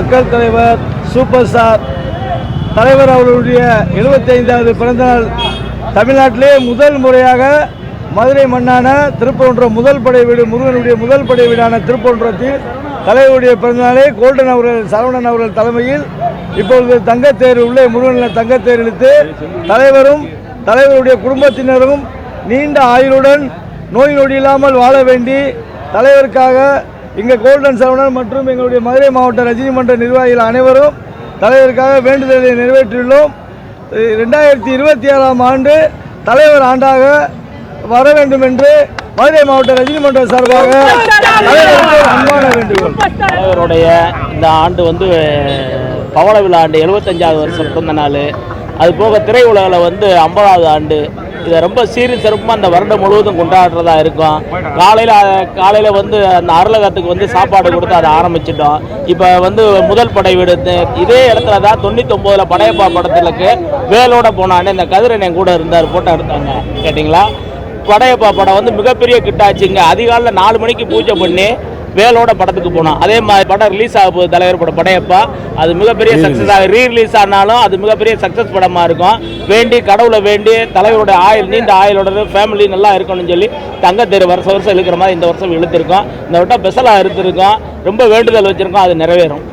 மக்கள் தலைவர் super star தலைவர் அவர்களுடைய 75வது பிறந்தநாள் தமிழ்நாட்டிலே முதல் முறையாக மதுரை மண்ணான திருப்பரங்குன்றம் முதல் படை வீடு முருகனுடைய முதல் படை வீடான திருப்பரங்குன்றத்தில் தலைவருடைய பிறந்தநாளை கோல்டன் அவர்கள் சரவணன் அவர்கள் தலைமையில். இப்பொழுது தங்கத்தேர் உள்ளே முருகனில் தங்கத்தேர் இழுத்து தலைவரும் தலைவருடைய குடும்பத்தினரும் நீண்ட ஆயுளுடன் நோய் நொடி இல்லாமல் வாழ வேண்டி தலைவருக்காக இங்கே கோல்டன் சரவணன் மற்றும் எங்களுடைய மதுரை மாவட்ட ரஜினி மன்ற நிர்வாகிகள் அனைவரும் தலைவருக்காக வேண்டுதலை நிறைவேற்றியுள்ளோம். ரெண்டாயிரத்தி இருபத்தி ஏழாம் ஆண்டு தலைவர் ஆண்டாக வர வேண்டும் என்று மதுரை மாவட்ட ரஜினி மன்ற சார்பாக தலைவருக்கு அன்பான வேண்டுகோள். தலைவருடைய இந்த ஆண்டு வந்து பவள விழா ஆண்டு எழுபத்தஞ்சாவது வருஷம் பிறந்த நாள். அது போக திரையுலகில் வந்து ஐம்பதாவது ஆண்டு இதை ரொம்ப சீரும் சிறப்புமாக அந்த வருடம் முழுவதும் கொண்டாடுறதா இருக்கும். காலையில் காலையில் வந்து அந்த அருளகத்துக்கு வந்து சாப்பாடு கொடுத்து அதை ஆரம்பிச்சிட்டோம். இப்போ வந்து முதல் படை விடுத்து இதே இடத்துல தான் தொண்ணூத்தொம்போதில் படையப்பா படத்துலக்கு வேலோட போனான்னு இந்த கதிரன் என் கூட இருந்தார் போட்டோ எடுத்தாங்க. கேட்டிங்களா? படையப்பா படம் வந்து மிகப்பெரிய கிட்டாச்சுங்க. அதிகாலையில் நாலு மணிக்கு பூஜை பண்ணி வேலோட படத்துக்கு போனோம். அதே மாதிரி படம் ரிலீஸ் ஆக போகுது தலைவர் படம் படையப்பா. அது மிகப்பெரிய சக்ஸஸ் ஆகும் ரீ ரிலீஸ் ஆனாலும் அது மிகப்பெரிய சக்ஸஸ் படமாக இருக்கும். வேண்டி கடவுளை வேண்டி தலைவரோட ஆயுள் நீண்ட ஆயுளோட ஃபேமிலி நல்லா இருக்கணும்னு சொல்லி தங்கத்தேர் வருஷம் வருஷம் இழுக்கிற மாதிரி இந்த வருஷம் இழுத்துருக்கோம். இந்த வட்டம் ஸ்பெஷலாக எடுத்திருக்கோம். ரொம்ப வேண்டுதல் வச்சுருக்கோம். அது நிறைவேறும்.